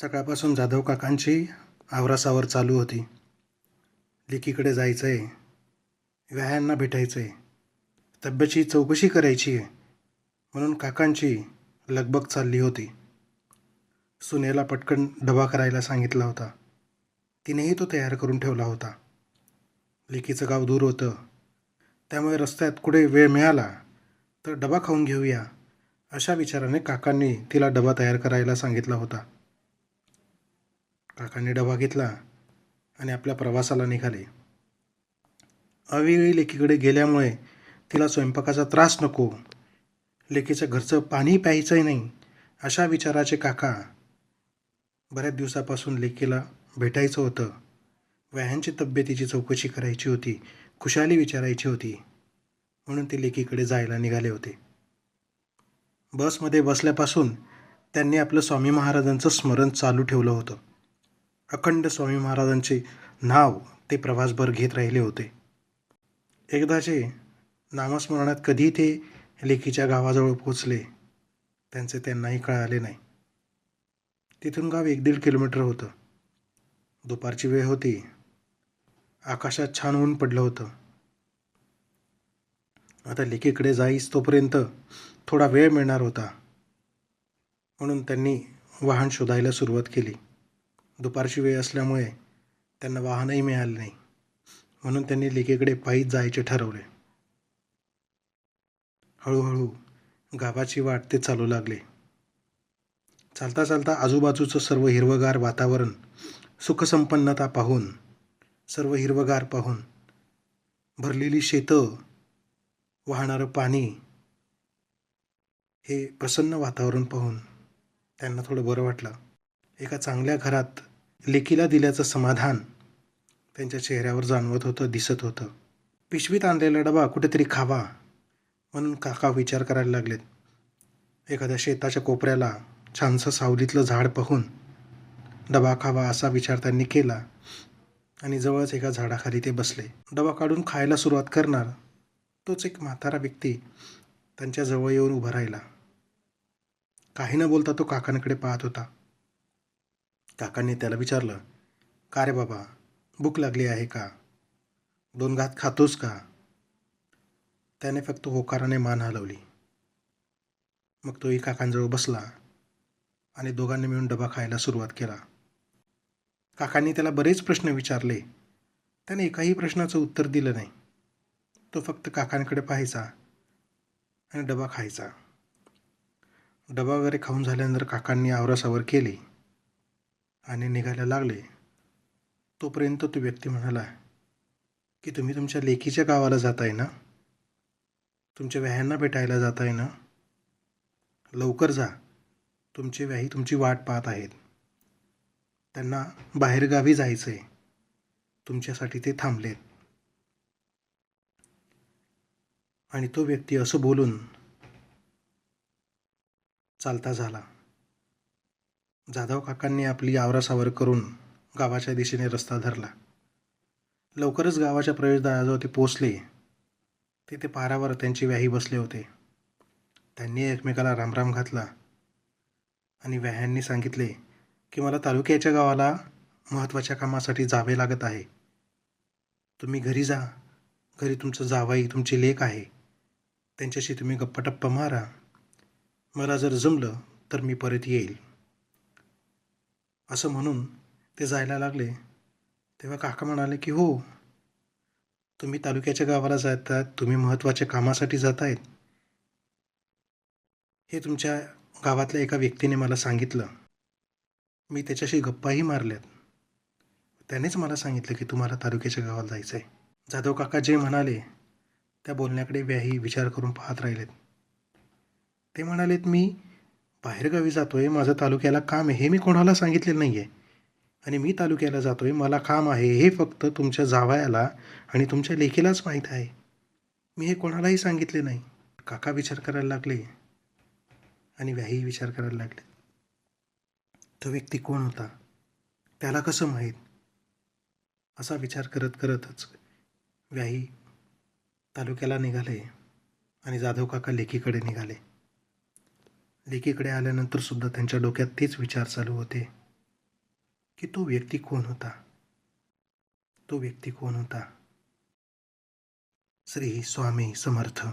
सकाळपासून जाधव काकांची आवरासावर चालू होती. लेकीकडे जायचं आहे व्यायांना भेटायचं आहे तब्येतची चौकशी करायची आहे. म्हणून काकांची लगबग चालली होती. सुनेला पटकन डबा करायला सांगितला होता. तिनेही तो तयार करून ठेवला होता. लेकीचं गाव दूर होतं. त्यामुळे रस्त्यात कुठे वेळ मिळाला तर डबा खाऊन घेऊया अशा विचाराने काकांनी तिला डबा तयार करायला सांगितला होता. काकांनी डबा घेतला आणि आपल्या प्रवासाला निघाले. अवेळी लेकीकडे गेल्यामुळे तिला स्वयंपाकाचा त्रास नको लेकीच्या घरचं पाणी प्यायचंही नाही अशा विचाराचे काका बऱ्याच दिवसापासून लेकीला भेटायचं होतं. व्यायांची तब्येतीची चौकशी करायची होती खुशाली विचारायची होती म्हणून ते लेकीकडे जायला निघाले होते. बसमध्ये बसल्यापासून त्यांनी आपलं स्वामी महाराजांचं स्मरण चालू ठेवलं होतं. अखंड स्वामी महाराजांचे नाव ते प्रवासभर घेत राहिले होते. एकदाचे नामस्मरणात कधी ते लेकीच्या गावाजवळ पोचले त्यांचे त्यांनाही कळाले नाही. तिथून गाव एक दीड किलोमीटर होतं. दुपारची वेळ होती. आकाशात छान ऊन पडलं होतं. आता लेकीकडे जाईस तोपर्यंत थोडा वेळ मिळणार होता. म्हणून त्यांनी वाहन शोधायला सुरुवात केली. दुपारची वेळ असल्यामुळे त्यांना वाहनही मिळाले नाही. म्हणून त्यांनी लेकीकडे पायीच जायचे ठरवले. हळूहळू गावाची वाट ते चालू लागले. चालता चालता आजूबाजूचं सर्व हिरवगार वातावरण सुखसंपन्नता पाहून सर्व हिरवगार पाहून भरलेली शेतं वाहणारं पाणी हे प्रसन्न वातावरण पाहून त्यांना थोडं बरं वाटलं. एका चांगल्या घरात लेकीला दिल्याचं समाधान त्यांच्या चेहऱ्यावर जाणवत होतं दिसत होतं. पिशवीत आणलेला डबा कुठेतरी खावा म्हणून काका विचार करायला लागलेत. एखाद्या शेताच्या कोपऱ्याला छानसं सावलीतलं झाड पाहून डबा खावा असा विचार त्यांनी केला आणि जवळच एका झाडाखाली ते बसले. डबा काढून खायला सुरुवात करणार तोच एक म्हातारा व्यक्ती त्यांच्या जवळ येऊन उभा राहिला. काही न बोलता तो काकांकडे पाहत होता. काकांनी त्याला विचारलं का रे बाबा भूक लागली आहे का? दोन घात खातोस का? त्याने फक्त होकाराने मान हलवली. मग तोही काकांजवळ बसला आणि दोघांनी मिळून डबा खायला सुरुवात केला. काकांनी त्याला बरेच प्रश्न विचारले. त्याने एकाही प्रश्नाचं उत्तर दिलं नाही. तो फक्त काकांकडे पाहायचा आणि डबा खायचा. डबा वगैरे खाऊन झाल्यानंतर काकांनी आवरासावर केली. आणि निघायला लागले. तोपर्यंत तो व्यक्ती म्हणाला की तुम्ही तुमच्या लेकीच्या गावाला जाताय ना? तुमच्या व्याह्यांना भेटायला जाताय ना? लवकर जा. तुमचे व्याही तुमची वाट पाहत आहेत. त्यांना बाहेरगावी जायचं आहे तुमच्यासाठी ते थांबलेत. आणि तो व्यक्ती असं बोलून चालता झाला. जाधव काकांनी आपली आवरासावर करून गावाच्या दिशेने रस्ता धरला. लवकरच गावाच्या प्रवेशद्वाराजवळ ते पोचले तिथे पारावर त्यांची व्याही बसले होते. त्यांनी एकमेकाला रामराम घातला आणि व्याह्यांनी सांगितले की मला तालुक्याच्या गावाला महत्त्वाच्या कामासाठी जावे लागत आहे. तुम्ही घरी जा. घरी तुमचं जावाई तुमची लेक आहे. त्यांच्याशी तुम्ही गप्पाटप्पा मारा. मला जर जमलं तर मी परत येईल. असं म्हणून ते जायला लागले. तेव्हा काका म्हणाले की हो तुम्ही तालुक्याच्या गावाला जातात तुम्ही महत्त्वाच्या कामासाठी जात आहेत हे तुमच्या गावातल्या एका व्यक्तीने मला सांगितलं. मी त्याच्याशी गप्पाही मारल्यात. त्यानेच मला सांगितलं की तुम्हाला तालुक्याच्या गावाला जायचं आहे जाधव काका जे म्हणाले त्या बोलण्याकडे व्याही विचार करून पाहत राहिलेत. ते म्हणालेत मी बाहेरगावी जातो आहे माझं तालुक्याला काम आहे हे मी कोणाला सांगितलेलं नाही आहे आणि मी तालुक्याला जातो आहे मला काम आहे हे फक्त तुमच्या जावयाला आणि तुमच्या लेखीलाच माहीत आहे. मी हे कोणालाही सांगितले नाही. काका विचार करायला लागले. आणि व्याही विचार करायला लागले. तो व्यक्ती कोण होता? त्याला कसं माहीत? असा विचार करत करतच व्याही तालुक्याला निघाले आणि जाधव काका लेकीकडे निघाले. लेकीकडे आल्यानंतर सुद्धा त्यांच्या डोक्यात तेच विचार चालू होते की तो व्यक्ती कोण होता? तो व्यक्ती कोण होता? श्री स्वामी समर्थ.